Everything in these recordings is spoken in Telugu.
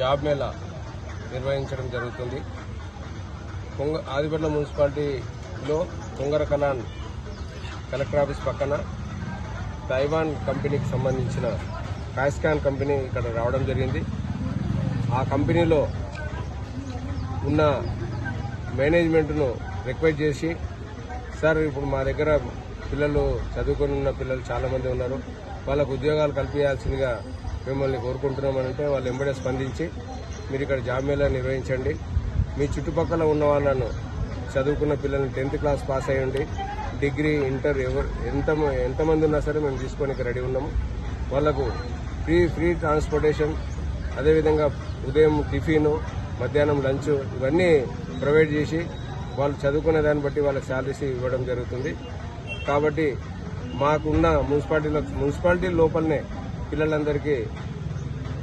జాబ్ మేళా నిర్వహించడం జరుగుతుంది. కొంగ ఆదిపట్ల మున్సిపాలిటీలో కొంగర కనాన్ కలెక్టర్ ఆఫీస్ పక్కన తైవాన్ కంపెనీకి సంబంధించిన కాస్కాన్ కంపెనీ ఇక్కడ రావడం జరిగింది. ఆ కంపెనీలో ఉన్న మేనేజ్మెంట్ను రిక్వెస్ట్ చేసి సార్ ఇప్పుడు మా దగ్గర పిల్లలు చదువుకొని ఉన్న పిల్లలు చాలామంది ఉన్నారు. వాళ్ళకు ఉద్యోగాలు కల్పించాల్సిందిగా మిమ్మల్ని కోరుకుంటున్నామనంటే వాళ్ళు ఎంబడే స్పందించి మీరు ఇక్కడ జాబ్ మేళా నిర్వహించండి. మీ చుట్టుపక్కల ఉన్న వాళ్ళను చదువుకున్న పిల్లల్ని టెన్త్ క్లాస్ పాస్ అయ్యండి. డిగ్రీ ఇంటర్ ఎవరు ఎంత ఎంతమంది ఉన్నా సరే మేము తీసుకోనికి రెడీ ఉన్నాము. వాళ్ళకు ఫ్రీ ఫ్రీ ట్రాన్స్పోర్టేషన్ అదేవిధంగా ఉదయం టిఫిన్ మధ్యాహ్నం లంచ్ ఇవన్నీ ప్రొవైడ్ చేసి వాళ్ళు చదువుకునే దాన్ని బట్టి వాళ్ళకి శాలరీస్ ఇవ్వడం జరుగుతుంది. కాబట్టి మాకున్న మున్సిపాలిటీలో మున్సిపాలిటీ లోపలనే పిల్లలందరికీ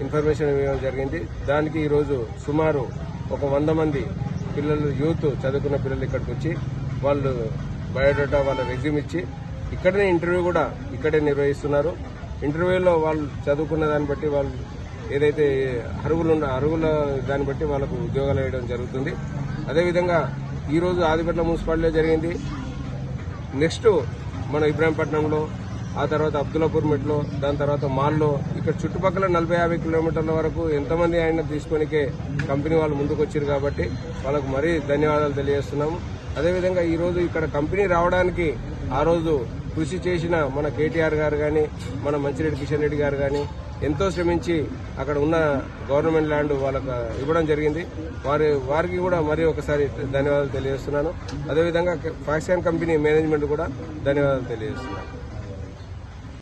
ఇన్ఫర్మేషన్ ఇవ్వడం జరిగింది. దానికి ఈరోజు సుమారు ఒక వంద మంది పిల్లలు యూత్ చదువుకున్న పిల్లలు ఇక్కడికి వచ్చి వాళ్ళు బయోడేటా వాళ్ళ రెజ్యూమ్ ఇచ్చి ఇక్కడనే ఇంటర్వ్యూ కూడా ఇక్కడే నిర్వహిస్తున్నారు. ఇంటర్వ్యూలో వాళ్ళు చదువుకున్న దాన్ని బట్టి వాళ్ళు ఏదైతే అరువులు ఉన్న అరుగుల దాన్ని బట్టి వాళ్ళకు ఉద్యోగాలు వేయడం జరుగుతుంది. అదేవిధంగా ఈరోజు ఆదిపట్ల మున్సిపాలిటీలో జరిగింది. నెక్స్ట్ మన ఇబ్రాహీంపట్నంలో ఆ తర్వాత అబ్దుల్లాపూర్ మెట్లో దాని తర్వాత మాల్లో. ఇక్కడ చుట్టుపక్కల నలభై యాభై కిలోమీటర్ల వరకు ఎంతమంది ఆయన తీసుకొనికే కంపెనీ వాళ్ళు ముందుకు వచ్చారు కాబట్టి వాళ్ళకు మరీ ధన్యవాదాలు తెలియజేస్తున్నాము అదేవిధంగా ఈరోజు ఇక్కడ కంపెనీ రావడానికి ఆ రోజు కృషి చేసిన మన కేటీఆర్ గారు కానీ మన మంచిరెడ్డి కిషన్ రెడ్డి గారు కానీ ఎంతో శ్రమించి అక్కడ ఉన్న గవర్నమెంట్ ల్యాండ్ వాళ్ళకు ఇవ్వడం జరిగింది. వారి వారికి కూడా మరి ఒకసారి ధన్యవాదాలు తెలియజేస్తున్నాను. అదేవిధంగా ఫాక్సియాన్ కంపెనీ మేనేజ్మెంట్ కూడా ధన్యవాదాలు తెలియజేస్తున్నాను.